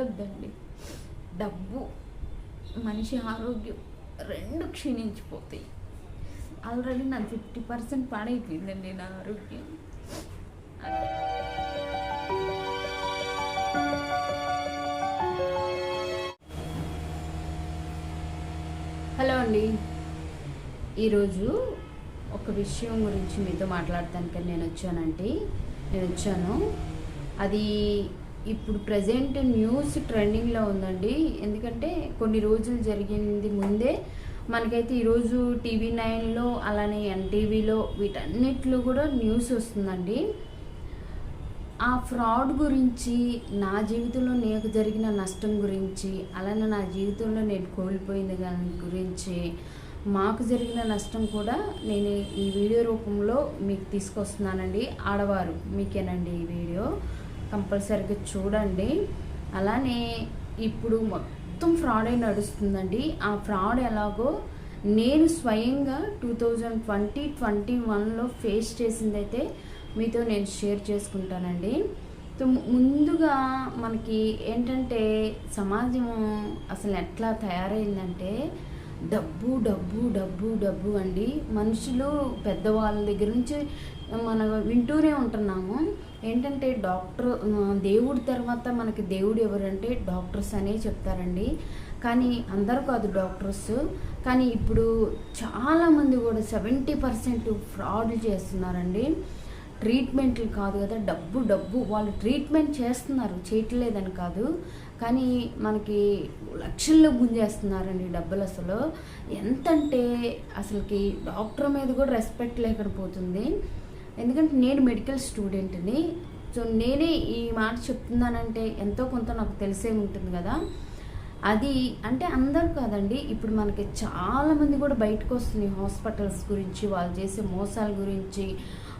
వద్దండి డబ్బు మనిషి ఆరోగ్యం రెండు క్షీణించిపోతాయి. ఆల్రెడీ నా ఫిఫ్టీ పర్సెంట్ పాడైపోయిందండి నా ఆరోగ్యం. హలో అండి. ఈరోజు ఒక విషయం గురించి మీతో మాట్లాడటానికి నేను వచ్చానంటే నేను వచ్చాను. అది ఇప్పుడు ప్రజెంట్ న్యూస్ ట్రెండింగ్లో ఉందండి. ఎందుకంటే కొన్ని రోజులు జరిగింది ముందే మనకైతే ఈరోజు టీవీ నైన్లో అలానే ఎన్టీవీలో వీటన్నిటిలో కూడా న్యూస్ వస్తుందండి. ఆ ఫ్రాడ్ గురించి నా జీవితంలో నాకు జరిగిన నష్టం గురించి అలానే నా జీవితంలో నేను కోల్పోయింది దాని గురించి మాకు జరిగిన నష్టం కూడా నేను ఈ వీడియో రూపంలో మీకు తీసుకొస్తున్నానండి. ఆడవారు మీకేనండి ఈ వీడియో? కంపల్సరీగా చూడండి. అలానే ఇప్పుడు మొత్తం ఫ్రాడే నడుస్తుందండి. ఆ ఫ్రాడ్ ఎలాగో నేను స్వయంగా టూ థౌజండ్ ట్వంటీ ట్వంటీ వన్లో ఫేస్ చేసిందైతే మీతో నేను షేర్ చేసుకుంటానండి. ముందుగా మనకి ఏంటంటే సమాజం అసలు ఎట్లా తయారైందంటే డబ్బు డబ్బు డబ్బు డబ్బు అండి. మనుషులు పెద్దవాళ్ళ దగ్గర నుంచి మనం వింటూనే ఉంటున్నాము. ఏంటంటే డాక్టర్ దేవుడి తర్వాత మనకి దేవుడు ఎవరంటే డాక్టర్స్ అనే చెప్తారండి. కానీ అందరూ కాదు డాక్టర్స్. కానీ ఇప్పుడు చాలామంది కూడా సెవెంటీ పర్సెంట్ ఫ్రాడ్ చేస్తున్నారండి. ట్రీట్మెంట్లు కాదు కదా డబ్బు డబ్బు. వాళ్ళు ట్రీట్మెంట్ చేస్తున్నారు చేయట్లేదని కాదు. కానీ మనకి లక్షల్లో గుంజేస్తున్నారండి డబ్బులు అసలు. ఎంతంటే అసలుకి డాక్టర్ మీద కూడా రెస్పెక్ట్ లేకపోతుంది. పోతుంది ఎందుకంటే నేను మెడికల్ స్టూడెంట్ని సో నేనే ఈ మాట చెప్తున్నానంటే ఎంతో కొంత నాకు తెలిసే ఉంటుంది కదా. అది అంటే అందరు కాదండి ఇప్పుడు మనకి చాలామంది కూడా బయటకు వస్తున్నాయి హాస్పిటల్స్ గురించి వాళ్ళు చేసే మోసాల గురించి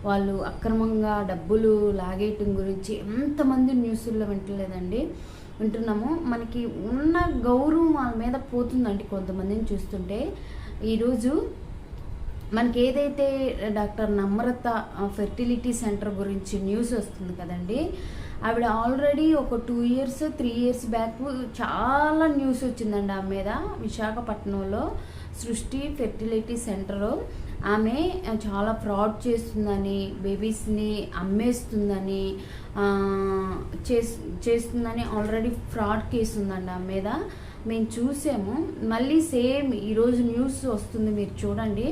వాళ్ళు అక్రమంగా డబ్బులు లాగేయటం గురించి ఎంతమంది న్యూస్ల్లో వింటలేదండి. వింటున్నాము. మనకి ఉన్న గౌరవం వాళ్ళ మీద పోతుందండి కొంతమందిని చూస్తుంటే. ఈరోజు మనకి ఏదైతే డాక్టర్ నమ్రత ఫెర్టిలిటీ సెంటర్ గురించి న్యూస్ వస్తుంది కదండి ఆవిడ ఆల్రెడీ ఒక two years three years back చాలా న్యూస్ వచ్చిందండి ఆమె మీద. విశాఖపట్నంలో సృష్టి ఫెర్టిలిటీ సెంటరు. ఆమె చాలా ఫ్రాడ్ చేస్తుందని బేబీస్ని అమ్మేస్తుందని ఆ, చేస్తుందని ఆల్రెడీ ఫ్రాడ్ కేసు ఉందండి ఆమె మీద. మేము చూసాము. మళ్ళీ సేమ్ ఈరోజు న్యూస్ వస్తుంది మీరు చూడండి.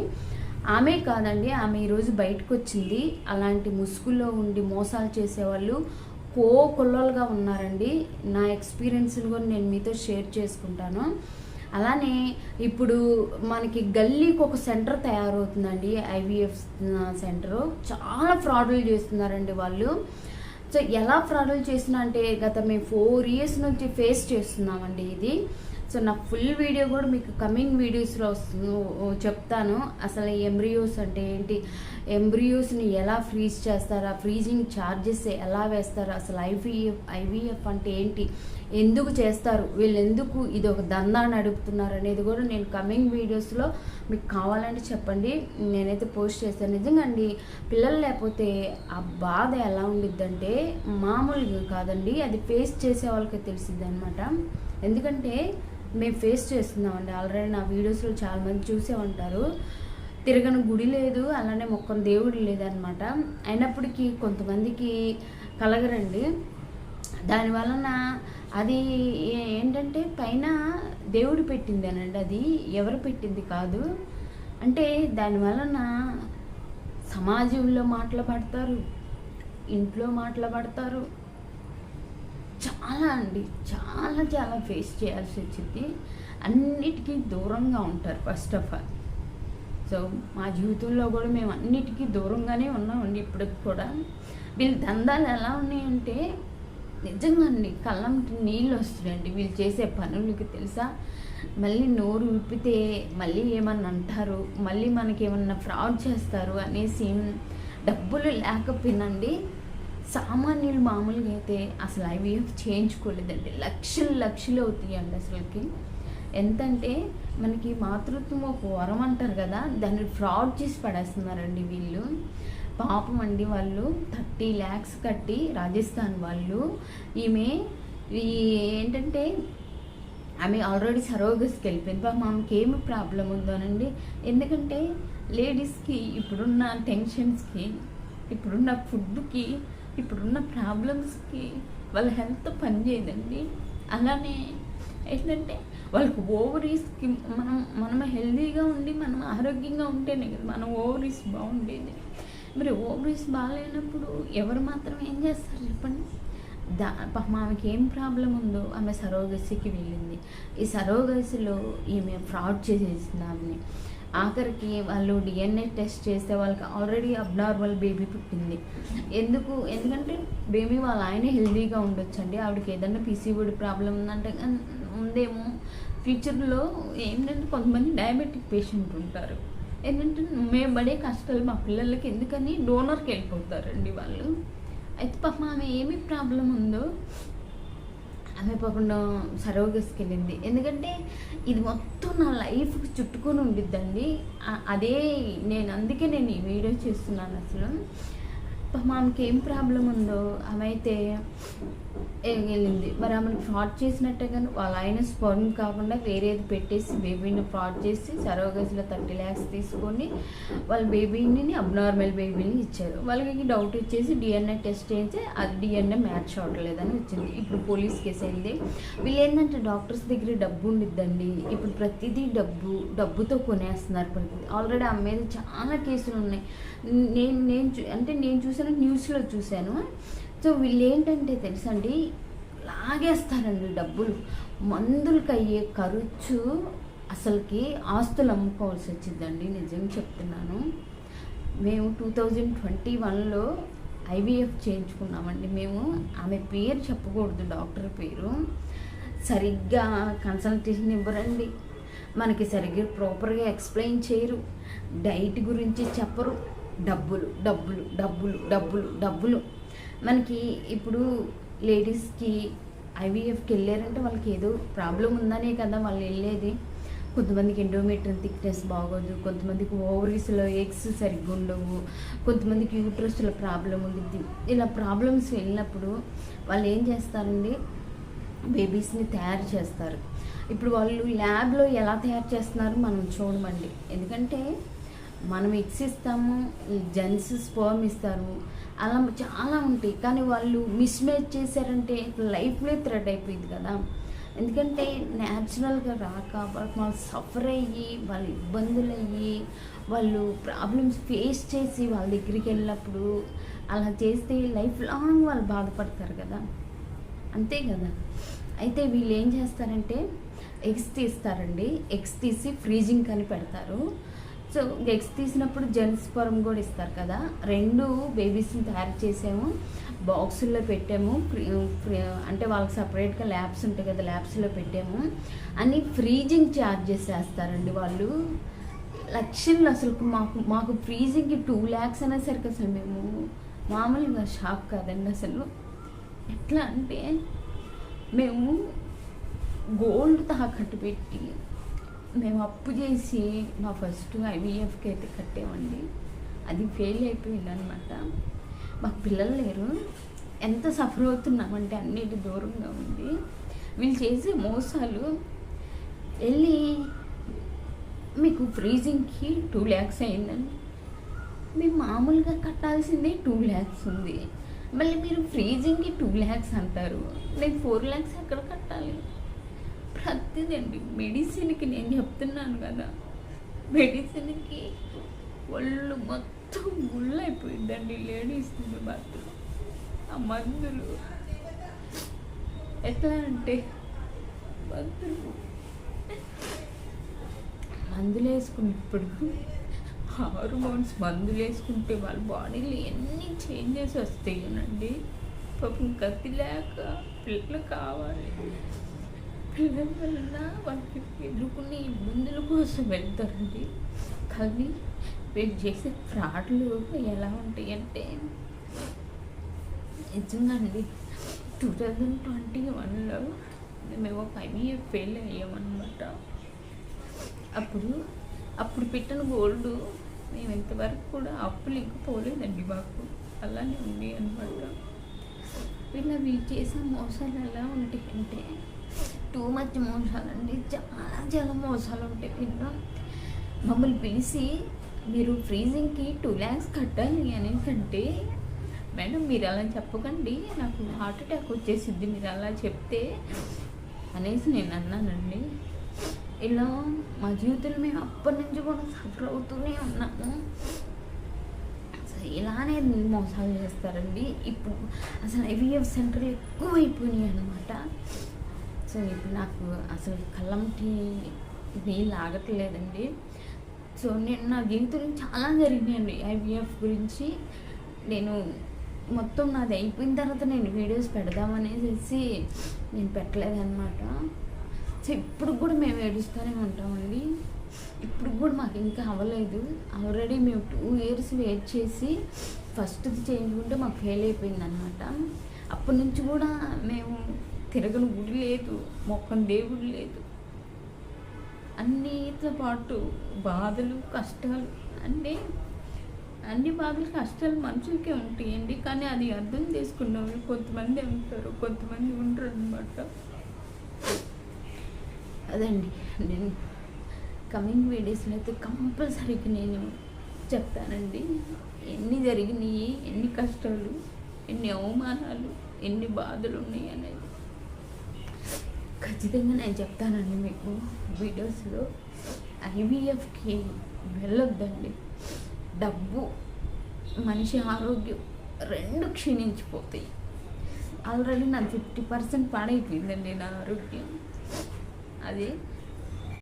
ఆమె కాదండి ఆమె ఈరోజు బయటకు వచ్చింది అలాంటి ముసుగులో ఉండి మోసాలు చేసేవాళ్ళు కో కొల్లలుగా ఉన్నారండి. నా ఎక్స్పీరియన్స్ని కూడా నేను మీతో షేర్ చేసుకుంటాను. అలానే ఇప్పుడు మనకి గల్లీకి ఒక సెంటర్ తయారవుతుందండి ఐవీఎఫ్ సెంటర్. చాలా ఫ్రాడ్లు చేస్తున్నారండి వాళ్ళు. సో ఎలా ఫ్రాడ్లు చేసినా అంటే గత మేము ఫోర్ ఇయర్స్ నుంచి ఫేస్ చేస్తున్నామండి ఇది. సో నా ఫుల్ వీడియో కూడా మీకు కమింగ్ వీడియోస్లో చెప్తాను. అసలు ఎంబ్రియోస్ అంటే ఏంటి? ఎంబ్రియోస్ని ఎలా ఫ్రీజ్ చేస్తారు? ఆ ఫ్రీజింగ్ ఛార్జెస్ ఎలా వేస్తారు? అసలు ఐవీఎఫ్ ఐవీఎఫ్ అంటే ఏంటి? ఎందుకు చేస్తారు? వీళ్ళు ఎందుకు ఇది ఒక దందా నడుపుతున్నారు అనేది కూడా నేను కమింగ్ వీడియోస్లో మీకు కావాలంటే చెప్పండి. నేనైతే పోస్ట్ చేస్తాను. నిజంగా అండి పిల్లలు లేకపోతే ఆ బాధ ఎలా ఉండిద్దంటే మామూలుగా కాదండి. అది ఫేస్ చేసే వాళ్ళకి తెలిసిద్ది అనమాట ఎందుకంటే మేము ఫేస్ చేస్తున్నామండి. ఆల్రెడీ నా వీడియోస్లో చాలామంది చూసే ఉంటారు. తిరగని గుడి లేదు అలానే మొక్కని దేవుడు లేదనమాట. అయినప్పటికీ కొంతమందికి కలగరండి. దాని వలన అది ఏ- ఏంటంటే పైన దేవుడు పెట్టింది అనండి అది ఎవరు పెట్టింది కాదు. అంటే దాని వలన సమాజంలో మాట్లాడతారు ఇంట్లో మాట్లాడతారు చాలా అండి. చాలా చాలా ఫేస్ చేయాల్సి వచ్చింది. అన్నిటికీ దూరంగా ఉంటారు ఫస్ట్ ఆఫ్ ఆల్ సో మా జీవితంలో కూడా మేము అన్నిటికీ దూరంగానే ఉన్నామండి ఇప్పటికి కూడా. వీళ్ళ దందాలు ఎలా ఉన్నాయంటే నిజంగా అండి కళ్ళం నీళ్ళు వస్తున్నాయండి. వీళ్ళు చేసే పనులకి తెలుసా? మళ్ళీ నోరు విప్పితే మళ్ళీ ఏమన్నా అంటారు? మళ్ళీ మనకి ఏమన్నా ఫ్రాడ్ చేస్తారు అనేసి డబ్బులు లేకపోయినండి సామాన్యులు మామూలుగా అయితే అసలు ఐవీఎఫ్ చేయించుకోలేదండి. లక్షలు లక్షలు అవుతాయండి అసలుకి. ఎంతంటే మనకి మాతృత్వం ఒక వరం అంటారు కదా దాన్ని ఫ్రాడ్ చేసి పడేస్తున్నారండి వీళ్ళు. పాపం అండి వాళ్ళు థర్టీ ల్యాక్స్ కట్టి రాజస్థాన్ వాళ్ళు. ఈమె ఈ ఏంటంటే ఆమె ఆల్రెడీ సరోగస్కి వెళ్ళిపోయింది. పాపం ఆమెకి ఏమి ప్రాబ్లం ఉందోనండి ఎందుకంటే లేడీస్కి ఇప్పుడున్న టెన్షన్స్కి ఇప్పుడున్న ఫుడ్కి ఇప్పుడున్న ప్రాబ్లమ్స్కి వాళ్ళ హెల్త్ పనిచేయదండి. అలానే ఏంటంటే వాళ్ళకి ఓవరీస్కి మనం మనం హెల్తీగా ఉండి మనం ఆరోగ్యంగా ఉంటేనే కదా మనం ఓవరీస్ బాగుండేది. మరి ఓవరీస్ బాగాలేనప్పుడు ఎవరు మాత్రం ఏం చేస్తారు చెప్పండి? దా ఆమెకి ఏం ప్రాబ్లం ఉందో ఆమె సరోగసికి వెళ్ళింది. ఈ సరోగసిలో ఈమె ఫ్రాడ్ చేసేసింది ఆమెని. ఆఖరికి వాళ్ళు డిఎన్ఏ టెస్ట్ చేస్తే వాళ్ళకి ఆల్రెడీ అబ్నార్మల్ బేబీ పుట్టింది. ఎందుకు? ఎందుకంటే బేబీ వాళ్ళ ఆయన హెల్దీగా ఉండొచ్చండి. ఆవిడకి ఏదైనా పీసీఓడి ప్రాబ్లం ఉందంటే ఉందేమో. ఫ్యూచర్లో ఏంటంటే కొంతమంది డయాబెటిక్ పేషెంట్ ఉంటారు. ఏంటంటే మేము పడే కష్టాలు మా పిల్లలకి ఎందుకని? డోనర్కి వెళ్ళిపోతారండి వాళ్ళు. అయితే పాపం ఆమె ఏమి ప్రాబ్లం ఉందో? ఆమె పాపం సరోగస్కి వెళ్ళింది ఎందుకంటే ఇది మొత్తం నా లైఫ్ చుట్టుకొని ఉండిద్దండి. అదే నేను అందుకే నేను ఈ వీడియో చేస్తున్నాను అసలు. పాపం ఆమెకి ఏం ప్రాబ్లం ఉందో ఆమె అయితే వెళ్ళింది మరి ఆమెను ఫ్రాడ్ చేసినట్టే కానీ వాళ్ళ ఆయన స్పర్మ్ కాకుండా వేరేది పెట్టేసి బేబీని ఫ్రాడ్ చేసి సరోగస్లో థర్టీ ల్యాక్స్ తీసుకొని వాళ్ళ బేబీని అబ్నార్మల్ బేబీని ఇచ్చారు. వాళ్ళకి డౌట్ వచ్చేసి డిఎన్ఏ టెస్ట్ చేస్తే అది డిఎన్ఏ మ్యాచ్ అవ్వట్లేదని వచ్చింది. ఇప్పుడు పోలీస్ కేసు అయింది. వీళ్ళు ఏంటంటే డాక్టర్స్ దగ్గర డబ్బు ఉండిద్దండి. ఇప్పుడు ప్రతిదీ డబ్బు డబ్బుతో కొనేస్తున్నారు ప్రతిదీ. ఆల్రెడీ ఆమె మీద చాలా కేసులు ఉన్నాయి. నేను నేను చూ- అంటే నేను చూసాను న్యూస్లో చూశాను. సో వీళ్ళు ఏంటంటే తెలుసండి లాగేస్తారండి డబ్బులు. మందులకి అయ్యే ఖర్చు అసలుకి ఆస్తులు అమ్ముకోవాల్సి వచ్చిందండి నిజం చెప్తున్నాను. మేము టూ థౌజండ్ ట్వంటీ వన్లో ఐవీఎఫ్ చేయించుకున్నామండి మేము. ఆమె పేరు చెప్పకూడదు డాక్టర్ పేరు. సరిగ్గా కన్సల్టేషన్ ఇవ్వరండి. మనకి సరిగ్గా ప్రాపర్గా ఎక్స్ప్లెయిన్ చేయరు. డైట్ గురించి చెప్పరు. డబ్బులు డబ్బులు డబ్బులు డబ్బులు డబ్బులు. మనకి ఇప్పుడు లేడీస్కి ఐవీఎఫ్కి వెళ్ళారంటే వాళ్ళకి ఏదో ప్రాబ్లం ఉందనే కదా వాళ్ళు వెళ్ళేది. కొంతమందికి ఎండోమీటర్ థిక్నెస్ బాగోదు కొంతమందికి ఓవరీస్లో ఎగ్స్ సరిగ్గా ఉండవు కొంతమందికి యూట్రస్లో ప్రాబ్లం ఉంది ఇలా ప్రాబ్లమ్స్ వెళ్ళినప్పుడు వాళ్ళు ఏం చేస్తారండి? బేబీస్ని తయారు చేస్తారు. ఇప్పుడు వాళ్ళు ల్యాబ్లో ఎలా తయారు చేస్తున్నారు మనం చూడమండి. ఎందుకంటే మనం ఎగ్స్ ఇస్తాము జెంట్స్ స్పర్మ్ ఇస్తారు. అలా చాలా ఉంటాయి. కానీ వాళ్ళు మిస్మేచ్ చేశారంటే లైఫ్లో థ్రెడ్ అయిపోయింది కదా. ఎందుకంటే న్యాచురల్గా రాక వాళ్ళు సఫర్ అయ్యి వాళ్ళు ఇబ్బందులు అయ్యి వాళ్ళు ప్రాబ్లమ్స్ ఫేస్ చేసి వాళ్ళ దగ్గరికి వెళ్ళినప్పుడు అలా చేస్తే లైఫ్ లాంగ్ వాళ్ళు బాధపడతారు కదా. అంతే కదా. అయితే వీళ్ళు ఏం చేస్తారంటే ఎగ్స్ తీస్తారండి. ఎగ్స్ తీసి ఫ్రీజింగ్ అని పెడతారు. సో ఎగ్స్ తీసినప్పుడు జెంట్స్ ఫారం కూడా ఇస్తారు కదా. రెండు బేబీస్ని తయారు చేసాము. బాక్సుల్లో పెట్టాము. అంటే వాళ్ళకి సపరేట్గా ల్యాబ్స్ ఉంటాయి కదా ల్యాబ్స్లో పెట్టాము. అని ఫ్రీజింగ్ ఛార్జెస్ వేస్తారండి వాళ్ళు. లక్షల్లో అసలు మాకు మాకు ఫ్రీజింగ్కి టూ ల్యాక్స్ అనేసరికి అసలు మేము మామూలుగా షాక్ కాదండి అసలు. ఎట్లా అంటే మేము గోల్డ్ తాకట్టు పెట్టి మేము అప్పు చేసి మా ఫస్ట్ ఐవీఎఫ్కి అయితే కట్టామండి. అది ఫెయిల్ అయిపోయింది అనమాట మాకు పిల్లలు లేరు. ఎంత సఫర్ అవుతున్నామంటే అన్నిటి దూరంగా ఉంది. వీళ్ళు చేసే మోసాలు వెళ్ళి మీకు ఫ్రీజింగ్కి టూ ల్యాక్స్ అయిందండి మేము మామూలుగా కట్టాల్సిందే టూ ల్యాక్స్ ఉంది. మళ్ళీ మీరు ఫ్రీజింగ్కి టూ ల్యాక్స్ అంటారు. నేను ఫోర్ ల్యాక్స్ ఎక్కడ కట్టాలి? ప్రతిదండి. మెడిసిన్కి నేను చెప్తున్నాను కదా. మెడిసిన్కి ఒళ్ళు మొత్తం ముళ్ళైపోయిందండి లేడీస్ బాత్రూమ్ ఆ మందులు. ఎట్లా అంటే మందులు. మందులు వేసుకున్నప్పుడు హార్మోన్స్ మందులు వేసుకుంటే వాళ్ళ బాడీలో ఎన్ని చేంజెస్ వస్తాయనండి. పాపం గతి లేక పిల్లలు కావాలి. పిల్లల వల్ల వాళ్ళకి ఎదుర్కొనే ఇబ్బందుల కోసం వెళ్తారండి. కానీ వీళ్ళు చేసే ఫ్రాడ్లు ఎలా ఉంటాయి అంటే నిజంగా అండి టూ థౌజండ్ ట్వంటీ వన్లో మేము ఒక ఐబీఏ ఫెయిల్ అయ్యామన్నమాట. అప్పుడు అప్పుడు పెట్టిన గోల్డ్ మేము ఇంతవరకు కూడా అప్పులు ఇంకా పోలేదండి మాకు. అలానే ఉంది అనమాట వీళ్ళ వీళ్ళు చేసే మోసాలు ఎలా ఉంటాయి అంటే టూ మచ్ మోసాలండి. చాలా చాలా మోసాలు ఉంటాయి వీళ్ళు మమ్మల్ని పిలిచి మీరు ఫ్రీజింగ్కి టూ ల్యాక్స్ కట్టాలి అని మేడం మీరు అలా చెప్పకండి. నాకు హార్ట్ అటాక్ వచ్చేసిద్ది మీరు అలా చెప్తే అనేసి నేను అన్నానండి. ఇలా మా జీవితంలో మేము అప్పటి నుంచి కూడా సఫర్ అవుతూనే ఉన్నాము. అసలు ఇలానే మోసాలు చేస్తారండి. ఇప్పుడు అసలు ఐవీఎఫ్ సెంటర్లు ఎక్కువైపోయినాయి అనమాట సో ఇప్పుడు నాకు అసలు కళ్ళంటి వీలు ఆగట్లేదండి. సో నేను నా జీవితంలో చాలా జరిగినాయండి ఐవీఎఫ్ గురించి. నేను మొత్తం నాది అయిపోయిన తర్వాత నేను వీడియోస్ పెడదామనేసి నేను పెట్టలేదన్నమాట. సో ఇప్పుడు కూడా మేము ఏడుస్తూనే ఉంటామండి. ఇప్పుడు కూడా మాకు ఇంకా అవ్వలేదు. ఆల్రెడీ మేము టూ ఇయర్స్ వెయిట్ చేసి ఫస్ట్ది చేయించుకుంటే మాకు ఫెయిల్ అయిపోయింది అనమాట అప్పటి నుంచి కూడా మేము తిరగని గుడి లేదు మొక్కని దేవుడు లేదు. అన్నితో పాటు బాధలు కష్టాలు అన్నీ అన్ని బాధలు కష్టాలు మనుషులకే ఉంటాయండి. కానీ అది అర్థం చేసుకున్న వాళ్ళు కొంతమంది ఉంటారు కొంతమంది ఉంటారు అనమాట అదండి. నేను కమింగ్ వీడియోస్లో అయితే కంపల్సరీగా నేను చెప్తానండి. ఎన్ని జరిగినాయి ఎన్ని కష్టాలు ఎన్ని అవమానాలు ఎన్ని బాధలు ఉన్నాయి అనేది. ఖచ్చితంగా నేను చెప్తానండి మీకు. వీడియోస్లో ఐవీఎఫ్కి వెళ్ళొద్దండి. డబ్బు మనిషి ఆరోగ్యం రెండు క్షీణించిపోతాయి. ఆల్రెడీ నా ఫిఫ్టీ పర్సెంట్ పాడైపోయిందండి నా ఆరోగ్యం. అది